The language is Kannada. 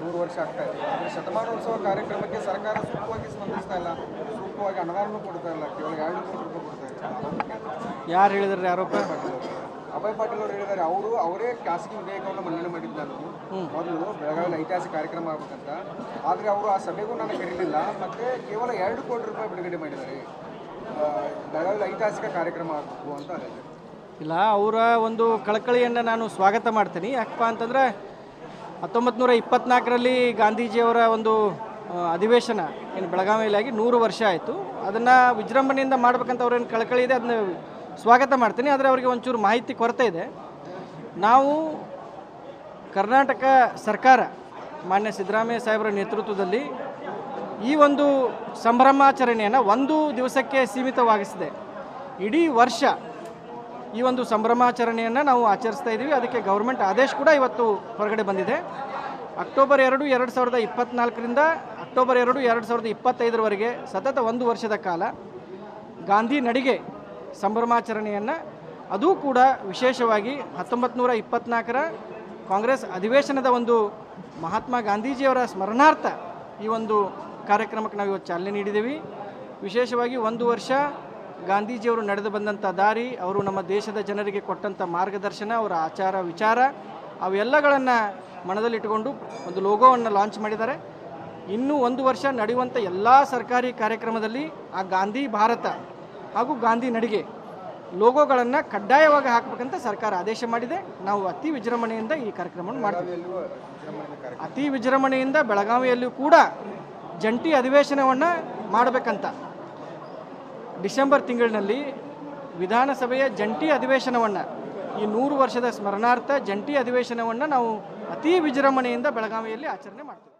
ನೂರು ವರ್ಷ ಆಗ್ತಾ ಇದೆ. ಆದರೆ ಶತಮಾನೋತ್ಸವ ಕಾರ್ಯಕ್ರಮಕ್ಕೆ ಸರ್ಕಾರ ಸೂಕ್ತವಾಗಿ ಸ್ಪಂದಿಸ್ತಾ ಇಲ್ಲ. ಸೂಕ್ತವಾಗಿ ಅನುದಾನವೂ ಕೊಡ್ತಾ ಇಲ್ಲ. ಕೇವಲ ಎರಡು ಕೋಟಿ ರೂಪಾಯಿ ಕೊಡ್ತಾ ಇದೆ. ಯಾರು ಹೇಳಿದ್ರೆ ಆರೋಪ? ಅಭಯ್ ಪಾಟೀಲ್ ಅವರು. ಹೇಳಿದ್ದಾರೆ ಅವರು ಅವರೇ ಖಾಸಗಿ ವಿಧೇಯಕವನ್ನು ಮಂಡನೆ ಮಾಡಿದ್ದು ನಾನು ಮೊದಲು ಬೆಳಗಾವಿಯಲ್ಲಿ ಐತಿಹಾಸಿಕ ಕಾರ್ಯಕ್ರಮ ಆಗ್ಬೇಕಂತ. ಆದರೆ ಅವರು ಆ ಸಭೆಗೂ ನಾನು ಕರೀಲಿಲ್ಲ ಮತ್ತು ಕೇವಲ ಎರಡು ಕೋಟಿ ರೂಪಾಯಿ ಬಿಡುಗಡೆ ಮಾಡಿದ್ದಾರೆ. ಬೆಳಗಾವಿಯಲ್ಲಿ ಐತಿಹಾಸಿಕ ಕಾರ್ಯಕ್ರಮ ಆಗಬೇಕು ಅಂತ ಹೇಳಿದ್ದಾರೆ. ಇಲ್ಲ ಅವರ ಒಂದು ಕಳಕಳಿಯನ್ನು ನಾನು ಸ್ವಾಗತ ಮಾಡ್ತೀನಿ. ಯಾಕಪ್ಪ ಅಂತಂದರೆ ಹತ್ತೊಂಬತ್ತು ನೂರ ಇಪ್ಪತ್ನಾಲ್ಕರಲ್ಲಿ ಗಾಂಧೀಜಿಯವರ ಒಂದು ಅಧಿವೇಶನ, ಏನು ಬೆಳಗಾವಿಯಲ್ಲಿ ನೂರು ವರ್ಷ ಆಯಿತು. ಅದನ್ನು ವಿಜೃಂಭಣೆಯಿಂದ ಮಾಡ್ಬೇಕಂತ ಅವ್ರೇನು ಕಳಕಳಿ ಇದೆ ಅದನ್ನ ಸ್ವಾಗತ ಮಾಡ್ತೀನಿ. ಆದರೆ ಅವರಿಗೆ ಒಂಚೂರು ಮಾಹಿತಿ ಕೊರತೆ ಇದೆ. ನಾವು ಕರ್ನಾಟಕ ಸರ್ಕಾರ, ಮಾನ್ಯ ಸಿದ್ದರಾಮಯ್ಯ ಸಾಹೇಬರ ನೇತೃತ್ವದಲ್ಲಿ ಈ ಒಂದು ಸಂಭ್ರಮಾಚರಣೆಯನ್ನು ಒಂದು ದಿವಸಕ್ಕೆ ಸೀಮಿತವಾಗಿಸಿದೆ. ಇಡೀ ವರ್ಷ ಈ ಒಂದು ಸಂಭ್ರಮಾಚರಣೆಯನ್ನು ನಾವು ಆಚರಿಸ್ತಾ ಇದ್ದೀವಿ ಅದಕ್ಕೆ ಗೌರ್ಮೆಂಟ್ ಆದೇಶ ಕೂಡ ಇವತ್ತು ಹೊರಗಡೆ ಬಂದಿದೆ. ಅಕ್ಟೋಬರ್ ಎರಡು ಎರಡು ಸಾವಿರದ ಇಪ್ಪತ್ತ್ನಾಲ್ಕರಿಂದ ಅಕ್ಟೋಬರ್ ಎರಡು ಎರಡು ಸಾವಿರದ ಇಪ್ಪತ್ತೈದರವರೆಗೆ ಸತತ ಒಂದು ವರ್ಷದ ಕಾಲ ಗಾಂಧಿ ನಡಿಗೆ ಸಂಭ್ರಮಾಚರಣೆಯನ್ನು. ಅದೂ ಕೂಡ ವಿಶೇಷವಾಗಿ ಹತ್ತೊಂಬತ್ತು ನೂರ ಇಪ್ಪತ್ನಾಲ್ಕರ ಕಾಂಗ್ರೆಸ್ ಅಧಿವೇಶನದ ಒಂದು ಮಹಾತ್ಮ ಗಾಂಧೀಜಿಯವರ ಸ್ಮರಣಾರ್ಥ ಈ ಒಂದು ಕಾರ್ಯಕ್ರಮಕ್ಕೆ ನಾವು ಇವತ್ತು ಚಾಲನೆ ನೀಡಿದ್ದೀವಿ. ವಿಶೇಷವಾಗಿ ಒಂದು ವರ್ಷ ಗಾಂಧೀಜಿಯವರು ನಡೆದು ಬಂದಂಥ ದಾರಿ, ಅವರು ನಮ್ಮ ದೇಶದ ಜನರಿಗೆ ಕೊಟ್ಟಂಥ ಮಾರ್ಗದರ್ಶನ, ಅವರ ಆಚಾರ ವಿಚಾರ, ಅವೆಲ್ಲಗಳನ್ನು ಮನದಲ್ಲಿಟ್ಟುಕೊಂಡು ಒಂದು ಲೋಗೋವನ್ನು ಲಾಂಚ್ ಮಾಡಿದ್ದಾರೆ. ಇನ್ನೂ ಒಂದು ವರ್ಷ ನಡೆಯುವಂಥ ಎಲ್ಲ ಸರ್ಕಾರಿ ಕಾರ್ಯಕ್ರಮದಲ್ಲಿ ಆ ಗಾಂಧಿ ಭಾರತ ಹಾಗೂ ಗಾಂಧಿ ನಡಿಗೆ ಲೋಗೋಗಳನ್ನು ಕಡ್ಡಾಯವಾಗಿ ಹಾಕಬೇಕಂತ ಸರ್ಕಾರ ಆದೇಶ ಮಾಡಿದೆ. ನಾವು ಅತಿ ವಿಜೃಂಭಣೆಯಿಂದ ಈ ಕಾರ್ಯಕ್ರಮವನ್ನು ಮಾಡ್ತೀವಿ. ಅತಿ ವಿಜೃಂಭಣೆಯಿಂದ ಬೆಳಗಾವಿಯಲ್ಲೂ ಕೂಡ ಜಂಟಿ ಅಧಿವೇಶನವನ್ನು ಮಾಡಬೇಕಂತ ಡಿಸೆಂಬರ್ ತಿಂಗಳಿನಲ್ಲಿ ವಿಧಾನಸಭೆಯ ಜಂಟಿ ಅಧಿವೇಶನವನ್ನು, ಈ ನೂರು ವರ್ಷದ ಸ್ಮರಣಾರ್ಥ ಜಂಟಿ ಅಧಿವೇಶನವನ್ನು ನಾವು ಅತಿ ವಿಜೃಂಭಣೆಯಿಂದ ಬೆಳಗಾವಿಯಲ್ಲಿ ಆಚರಣೆ ಮಾಡ್ತೀವಿ.